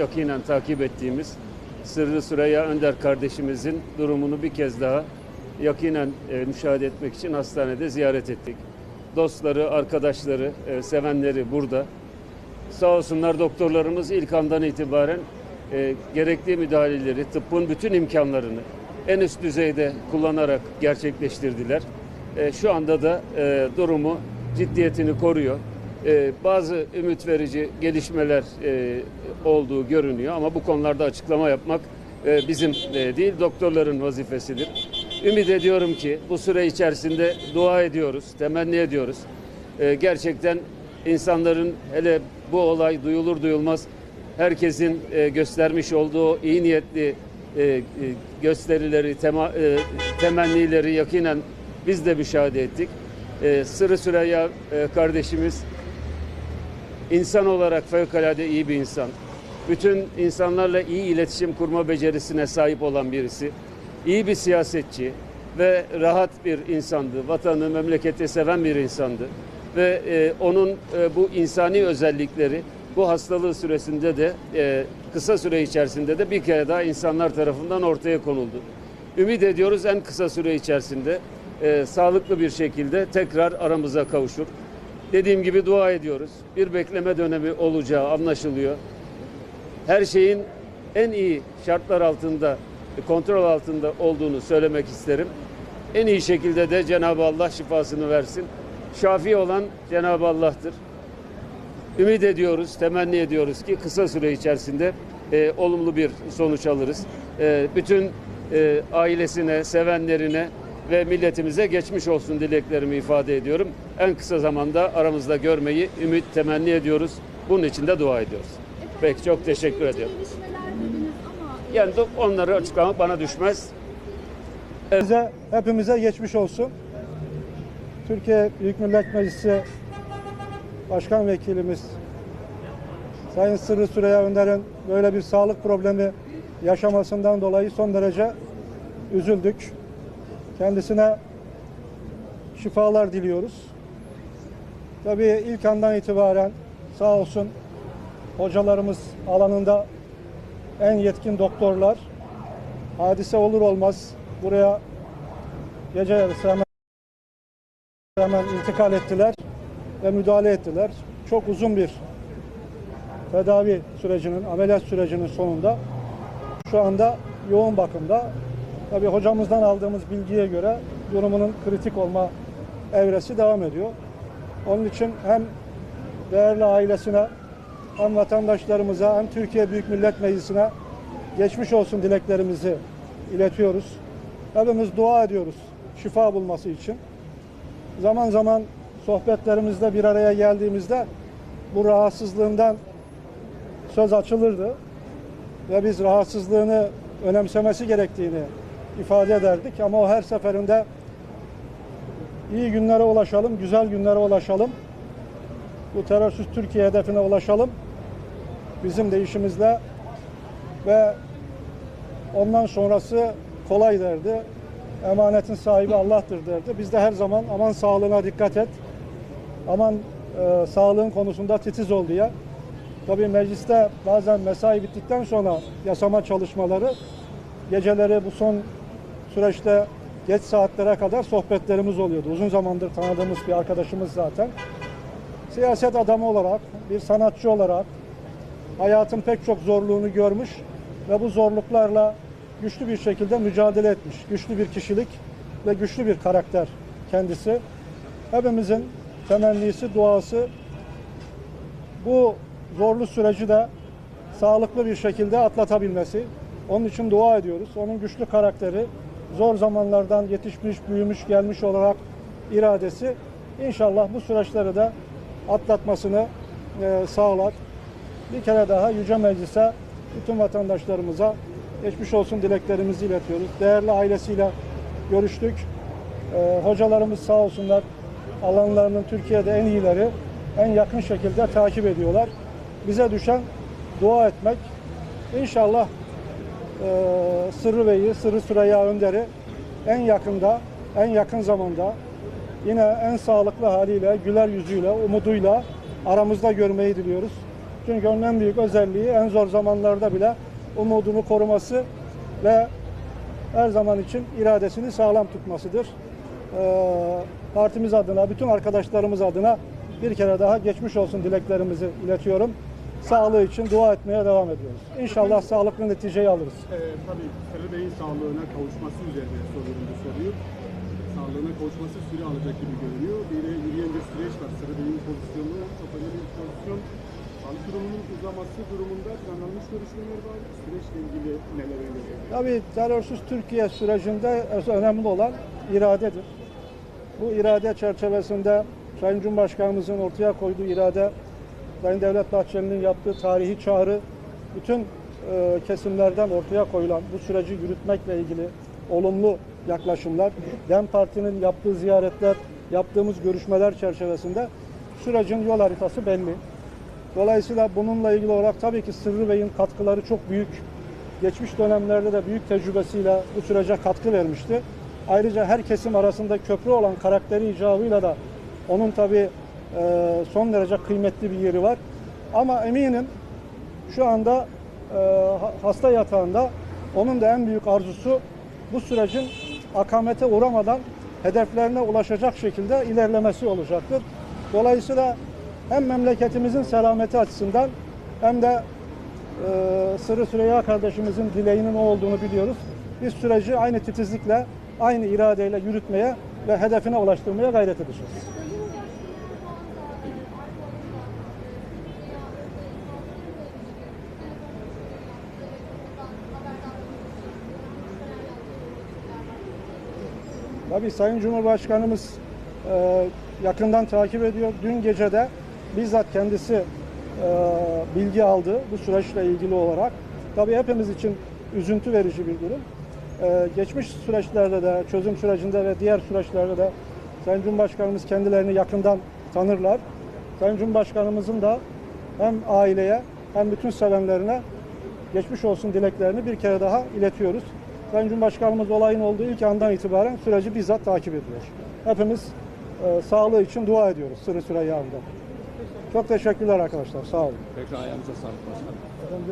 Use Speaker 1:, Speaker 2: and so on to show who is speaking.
Speaker 1: yakinen takip ettiğimiz Sırrı Süreyya Önder kardeşimizin durumunu bir kez daha yakinen e, müşahede etmek için hastanede ziyaret ettik. Dostları, arkadaşları, e, sevenleri burada. Sağ olsunlar doktorlarımız ilk andan itibaren e, gerekli müdahaleleri, tıbbın bütün imkanlarını en üst düzeyde kullanarak gerçekleştirdiler. E, şu anda da e, durumu ciddiyetini koruyor. E, bazı ümit verici gelişmeler e, olduğu görünüyor ama bu konularda açıklama yapmak e, bizim e, değil doktorların vazifesidir. Ümit ediyorum ki bu süre içerisinde dua ediyoruz, temenni ediyoruz. Gerçekten insanların hele bu olay duyulur duyulmaz herkesin göstermiş olduğu iyi niyetli gösterileri, temennileri yakinen biz de müşahede ettik. Sırrı Süreyya e, kardeşimiz insan olarak fevkalade iyi bir insan. Bütün insanlarla iyi iletişim kurma becerisine sahip olan birisi. İyi bir siyasetçi ve rahat bir insandı. Vatanı, memleketi seven bir insandı. Ve e, onun e, bu insani özellikleri bu hastalığı süresinde de e, kısa süre içerisinde de bir kere daha insanlar tarafından ortaya konuldu. Ümit ediyoruz en kısa süre içerisinde e, sağlıklı bir şekilde tekrar aramıza kavuşur. Dediğim gibi dua ediyoruz. Bir bekleme dönemi olacağı anlaşılıyor. Her şeyin en iyi şartlar altında, kontrol altında olduğunu söylemek isterim. En iyi şekilde de Cenab-ı Allah şifasını versin. Şafi olan Cenab-ı Allah'tır. Ümit ediyoruz, temenni ediyoruz ki kısa süre içerisinde e, olumlu bir sonuç alırız. E, bütün e, ailesine, sevenlerine ve milletimize geçmiş olsun dileklerimi ifade ediyorum. En kısa zamanda aramızda görmeyi ümit, temenni ediyoruz. Bunun için de dua ediyoruz. Peki çok teşekkür ediyorum.
Speaker 2: Gelişmeler dediniz ama
Speaker 1: Yani onları açıklamak bana düşmez.
Speaker 3: Bize, hepimize geçmiş olsun. Türkiye Büyük Millet Meclisi Başkan Vekilimiz Sayın Sırrı Süreyya Önder'in böyle bir sağlık problemi yaşamasından dolayı son derece üzüldük. Kendisine şifalar diliyoruz. Tabii ilk andan itibaren sağ olsun hocalarımız alanında en yetkin doktorlar hadise olur olmaz buraya gece yarısı hemen, hemen intikal ettiler ve müdahale ettiler. Çok uzun bir tedavi sürecinin, ameliyat sürecinin sonunda şu anda yoğun bakımda. Tabii hocamızdan aldığımız bilgiye göre durumunun kritik olma evresi devam ediyor. Onun için hem değerli ailesine hem vatandaşlarımıza hem Türkiye Büyük Millet Meclisi'ne geçmiş olsun dileklerimizi iletiyoruz. Hepimiz dua ediyoruz şifa bulması için. Zaman zaman sohbetlerimizde bir araya geldiğimizde bu rahatsızlığından söz açılırdı ve biz rahatsızlığını önemsemesi gerektiğini ifade ederdik ama o her seferinde iyi günlere ulaşalım, güzel günlere ulaşalım. Bu terörsüz Türkiye hedefine ulaşalım. Bizim de işimizle ve ondan sonrası kolay derdi. Emanetin sahibi Allah'tır derdi. Biz de her zaman aman sağlığına dikkat et. Aman e, sağlığın konusunda titiz ol diye. Tabii mecliste bazen mesai bittikten sonra yasama çalışmaları geceleri bu son süreçte geç saatlere kadar sohbetlerimiz oluyordu. Uzun zamandır tanıdığımız bir arkadaşımız zaten. Siyaset adamı olarak, bir sanatçı olarak hayatın pek çok zorluğunu görmüş ve bu zorluklarla güçlü bir şekilde mücadele etmiş. Güçlü bir kişilik ve güçlü bir karakter kendisi. Hepimizin temennisi, duası bu zorlu süreci de sağlıklı bir şekilde atlatabilmesi. Onun için dua ediyoruz. Onun güçlü karakteri, zor zamanlardan yetişmiş, büyümüş, gelmiş olarak iradesi inşallah bu süreçleri de atlatmasını e, sağlar. Bir kere daha Yüce Meclis'e, bütün vatandaşlarımıza geçmiş olsun dileklerimizi iletiyoruz. Değerli ailesiyle görüştük. E, hocalarımız sağ olsunlar alanlarının Türkiye'de en iyileri en yakın şekilde takip ediyorlar. Bize düşen dua etmek. İnşallah e, Sırrı Bey'i, Sırrı Süreyya Önder'i en yakında, en yakın zamanda yine en sağlıklı haliyle, güler yüzüyle, umuduyla aramızda görmeyi diliyoruz. Çünkü onun en büyük özelliği en zor zamanlarda bile umudunu koruması ve her zaman için iradesini sağlam tutmasıdır. Ee, partimiz adına, bütün arkadaşlarımız adına bir kere daha geçmiş olsun dileklerimizi iletiyorum. Sağlığı için dua etmeye devam ediyoruz. İnşallah sağlıklı neticeyi alırız.
Speaker 2: Ee, tabii Sarı Bey'in sağlığına kavuşması üzerine soruyorum bu soruyu. Sağlığına kavuşması süre alacak gibi görünüyor. Bir de yürüyen bir süreç var. Sarı Bey'in pozisyonu çok önemli bir pozisyon. Sağlık durumunun uzaması durumunda planlanmış görüşmeler var. Süreçle ilgili neler öngörüyor?
Speaker 3: Tabii terörsüz Türkiye sürecinde önemli olan iradedir. Bu irade çerçevesinde Sayın Cumhurbaşkanımızın ortaya koyduğu irade, Sayın Devlet Bahçeli'nin yaptığı tarihi çağrı, bütün e, kesimlerden ortaya koyulan bu süreci yürütmekle ilgili olumlu yaklaşımlar, DEM Parti'nin yaptığı ziyaretler, yaptığımız görüşmeler çerçevesinde sürecin yol haritası belli. Dolayısıyla bununla ilgili olarak tabii ki Sırrı Bey'in katkıları çok büyük. Geçmiş dönemlerde de büyük tecrübesiyle bu sürece katkı vermişti. Ayrıca her kesim arasında köprü olan karakteri icabıyla da onun tabii e, son derece kıymetli bir yeri var. Ama eminim şu anda e, ha- hasta yatağında onun da en büyük arzusu bu sürecin akamete uğramadan hedeflerine ulaşacak şekilde ilerlemesi olacaktır. Dolayısıyla hem memleketimizin selameti açısından hem de e, Sırrı Süreyya kardeşimizin dileğinin o olduğunu biliyoruz. Biz süreci aynı titizlikle, aynı iradeyle yürütmeye ve hedefine ulaştırmaya gayret edeceğiz. Tabii Sayın Cumhurbaşkanımız e, yakından takip ediyor. Dün gece de bizzat kendisi e, bilgi aldı bu süreçle ilgili olarak. Tabii hepimiz için üzüntü verici bir durum. E, geçmiş süreçlerde de, çözüm sürecinde ve diğer süreçlerde de Sayın Cumhurbaşkanımız kendilerini yakından tanırlar. Sayın Cumhurbaşkanımızın da hem aileye hem bütün sevenlerine geçmiş olsun dileklerini bir kere daha iletiyoruz. Sayın Cumhurbaşkanımız olayın olduğu ilk andan itibaren süreci bizzat takip ediyor. Hepimiz e, sağlığı için dua ediyoruz Sırrı Süreyya abiden. Çok teşekkürler arkadaşlar. Sağ olun.
Speaker 4: Tekrar ayağınıza sağlık başkanım.